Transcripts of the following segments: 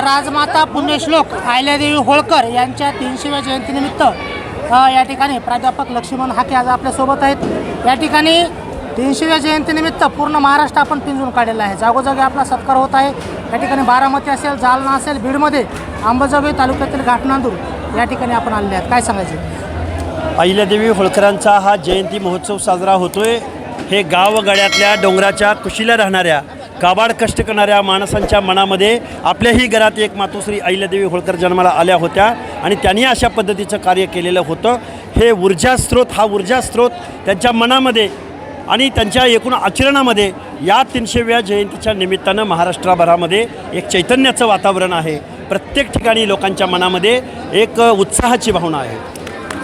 राजमाता पुण्यश्लोक आयल्यादेवी होळकर यांच्या तीनशेव्या जयंतीनिमित्त या ठिकाणी प्राध्यापक लक्ष्मण हाके आज आपल्यासोबत आहेत. या ठिकाणी तीनशेव्या जयंतीनिमित्त पूर्ण महाराष्ट्र आपण पिंजून काढलेला आहे. जागोजागी आपला सत्कार होत आहे. या ठिकाणी बारामती असेल जालना असेल बीडमध्ये अंबाजोगाई तालुक्यातील घाटनांदूर या ठिकाणी आपण आलेले आहेत. काय सांगायचं? अहिल्यादेवी होळकरांचा हा जयंती महोत्सव साजरा होतोय. हे गावगाड्यातल्या डोंगराच्या कुशीला राहणाऱ्या काबाड कष्ट करणाऱ्या माणसांच्या मनामध्ये आपल्याही घरात एक मातोश्री अहिल्यादेवी होळकर जन्माला आल्या होत्या आणि त्यांनी अशा पद्धतीचं कार्य केलेलं होतं. हे ऊर्जा स्रोत हा ऊर्जा स्रोत त्यांच्या मनामध्ये आणि त्यांच्या एकूण आचरणामध्ये या तीनशेव्या जयंतीच्या निमित्तानं महाराष्ट्रभरामध्ये एक चैतन्याचं वातावरण आहे. प्रत्येक ठिकाणी लोकांच्या मनामध्ये एक उत्साहाची भावना आहे.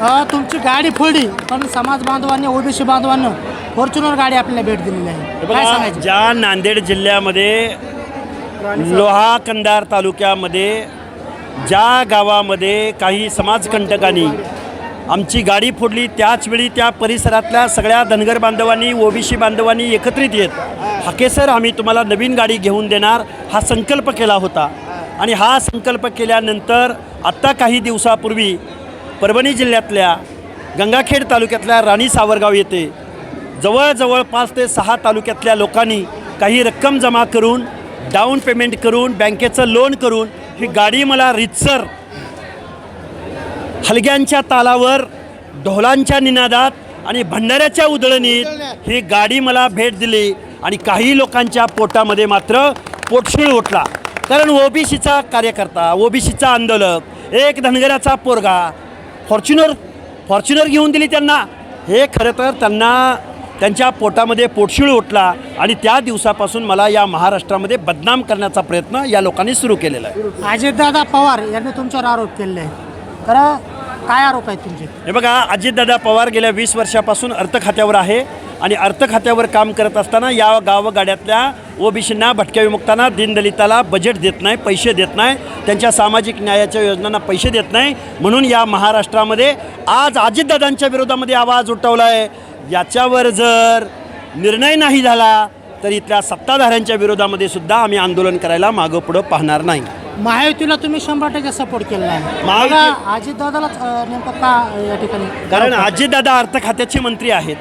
तुमची गाडी फोडली. पण समाज बांधवांनी ओबीसी बांधवांना फॉर्च्युनर गाडी आपल्याला भेट दिलेली आहे. काय बघा सांगायचे? ज्या नांदेड जिल्ह्यामध्ये लोहा कंधार तालुक्यामध्ये ज्या गावामध्ये काही समाजकंटकांनी आमची गाडी फोडली त्याचवेळी त्या परिसरातल्या सगळ्या धनगर बांधवांनी ओबीसी बांधवांनी एकत्रित येत हाकेसर आम्ही तुम्हाला नवीन गाडी घेऊन देणार. हा संकल्प केला होता. आणि हा संकल्प केल्यानंतर आत्ता काही दिवसापूर्वी परभणी जिल्ह्यातल्या गंगाखेड तालुक्यातल्या राणी सावरगाव येथे जवळजवळ पाच ते सहा तालुक्यातल्या लोकांनी काही रक्कम जमा करून डाऊन पेमेंट करून बँकेचं लोन करून ही गाडी मला रितसर हलग्यांच्या तालावर ढोलांच्या निनादात आणि भंडाऱ्याच्या उधळणीत ही गाडी मला भेट दिली आणि काही लोकांच्या पोटामध्ये मात्र पोटशिळ उठला. कारण ओबीसीचा कार्यकर्ता ओबीसीचा आंदोलक एक धनगराचा पोरगा फॉर्च्युनर फॉर्च्युनर घेऊन दिली त्यांना. हे खरं तर त्यांना त्यांच्या पोटामध्ये पोटशिळ उठला आणि त्या दिवसापासून मला या महाराष्ट्रामध्ये बदनाम करण्याचा प्रयत्न या लोकांनी सुरू केलेला आहे. अजितदादा पवार यांनी तुमच्यावर आरोप केलेले आहे तर काय आरोप आहेत तुमचे? हे बघा अजितदादा पवार गेल्या वीस वर्षापासून अर्थ खात्यावर आहे. आणि अर्थ खात्यावर काम करत असताना या गावगाड्यातल्या ओबीसींना भटक्या विमुक्तांना दीनदलिताला बजेट देत नाही पैसे देत नाही त्यांच्या सामाजिक न्यायाच्या योजनांना पैसे देत नाही. म्हणून या महाराष्ट्रामध्ये आज अजितदादांच्या विरोधामध्ये आवाज उठवला आहे याच्यावर जर निर्णय नाही झाला तर इथल्या सत्ताधाऱ्यांच्या विरोधामध्ये सुद्धा आम्ही आंदोलन करायला मागं पुढं पाहणार नाही. महायुतीला तुम्ही शंभर टक्के सपोर्ट केलेला आहे. महायुती- मला अजितदादालाच अ, नेमकं का या ठिकाणी? कारण अजितदादा अर्थ खात्याचे मंत्री आहेत.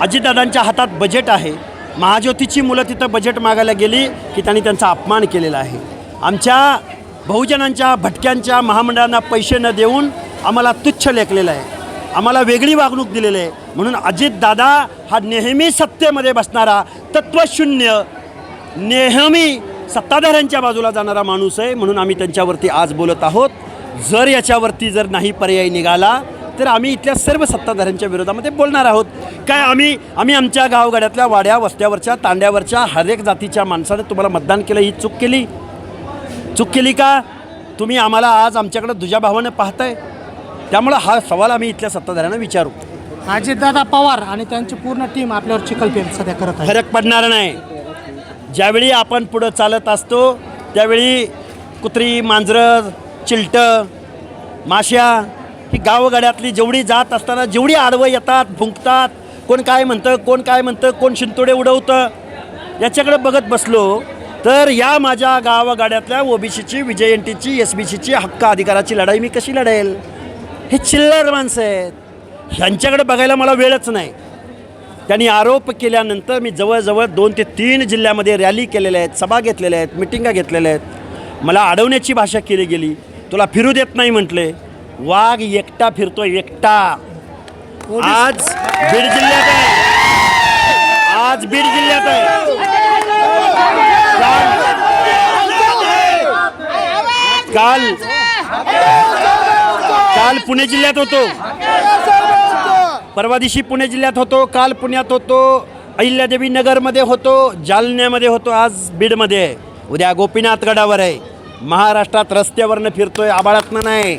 अजितदादांच्या हातात बजेट आहे. महाज्योतीची मुलं तिथं बजेट मागायला गेली की त्यांनी त्यांचा अपमान केलेला आहे. आमच्या बहुजनांच्या भटक्यांच्या महामंडळांना पैसे न देऊन आम्हाला तुच्छ लेखलेलं आहे. आम्हाला वेगळी वागणूक दिलेली आहे. म्हणून अजितदादा हा नेहमी सत्तेमध्ये बसणारा तत्वशून्य नेहमी सत्ताधाऱ्यांच्या बाजूला जाणारा माणूस आहे. म्हणून आम्ही त्यांच्यावरती आज बोलत आहोत. जर याच्यावरती जर नाही पर्याय निघाला तर आम्ही इथल्या सर्व सत्ताधाऱ्यांच्या विरोधामध्ये बोलणार आहोत. काय आम्ही आम्ही आमच्या गावगाड्यातल्या वाड्या वस्त्यावरच्या तांड्यावरच्या हर एक जातीच्या माणसाने तुम्हाला मतदान केलं ही चूक केली? चूक केली का? तुम्ही आम्हाला आज आमच्याकडं दुजा भावानं पाहताय. त्यामुळं हा सवाल आम्ही इथल्या सत्ताधाऱ्यांना विचारू. अजितदादा पवार आणि त्यांची पूर्ण टीम आपल्यावर चिखलपेट सध्या करत आहे फरक पडणार नाही. ज्यावेळी आपण पुढं चालत असतो त्यावेळी कुत्री मांजरं चिलटं माश्या ही गावगाड्यातली जेवढी जात असताना जेवढी आडवं येतात भुंकतात कोण काय म्हणतं कोण काय म्हणतं कोण शिंतोडे उडवतं याच्याकडे बघत बसलो तर या माझ्या गावगाड्यातल्या ओबीसीची विजयंतीची एस बी सीची हक्क अधिकाराची लढाई मी कशी लढेल? हे चिल्लर माणसं आहेत. ह्यांच्याकडे बघायला मला वेळच नाही. त्यांनी आरोप केल्यानंतर मी जवळजवळ दोन ते तीन जिल्ह्यामध्ये रॅली केलेल्या आहेत सभा घेतलेल्या आहेत मिटिंगा घेतलेल्या आहेत. मला अडवण्याची भाषा केली गेली. तुला फिरू देत नाही म्हटले. वाघ एकटा फिरतोय एकटा. आज बीड जिल्ह्यात आहे. आज बीड जिल्ह्यात आहे. काल काल पुणे जिल्ह्यात होतो. परवा दिवशी पुणे जिल्ह्यात होतो काल पुण्यात होतो अहिल्यादेवी नगरमध्ये होतो जालन्यामध्ये होतो आज बीडमध्ये आहे. उद्या गोपीनाथ गडावर आहे. महाराष्ट्रात रस्त्यावरनं फिरतोय आबाळातनं नाही.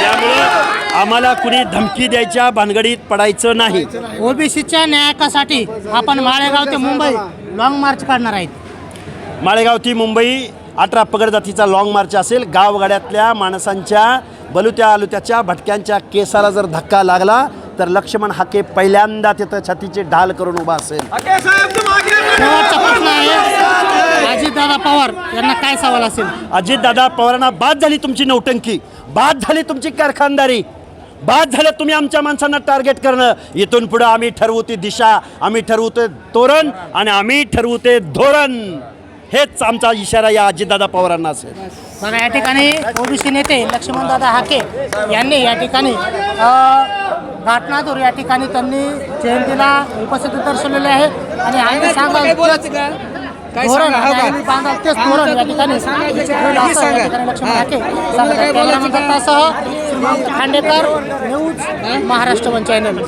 त्यामुळं आम्हाला कुणी धमकी द्यायच्या भानगडीत पडायचं नाही. ओबीसीच्या न्यायकासाठी आपण माळेगाव ते मुंबई लॉंग मार्च काढणार आहेत. माळेगाव ती मुंबई अठरा पगड जातीचा लाँग मार्च असेल. गावगाड्यातल्या माणसांच्या बलुत्या आलुत्याच्या भटक्यांच्या केसाला जर धक्का लागला तर लक्ष्मण हाके पहिल्यांदा तिथं छातीची ढाल करून उभा असेल. पवार यांना काय सवाल असेल? अजितदादा पवारांना बाद झाली तुमची नौटंकी बाद झाली तुमची कारखानदारी बाद झालं तुम्ही आमच्या माणसांना टार्गेट करणं. इथून पुढं आम्ही ठरवू ती दिशा आम्ही ठरवू ते तोरण आणि आम्ही ठरवू ते धोरण. हेच आमचा इशारा या अजितदादा पवारांना असेल. बघा या ठिकाणी ओबीसी नेते लक्ष्मणदादा हाके यांनी या ठिकाणी घाटनादूर या ठिकाणी त्यांनी जयंतीला उपस्थिती दर्शवलेली आहे. आणि आम्ही तेच धोरण बांधाल तेच धोरण या ठिकाणी. Laxman Khandekar news Maharashtra one channel.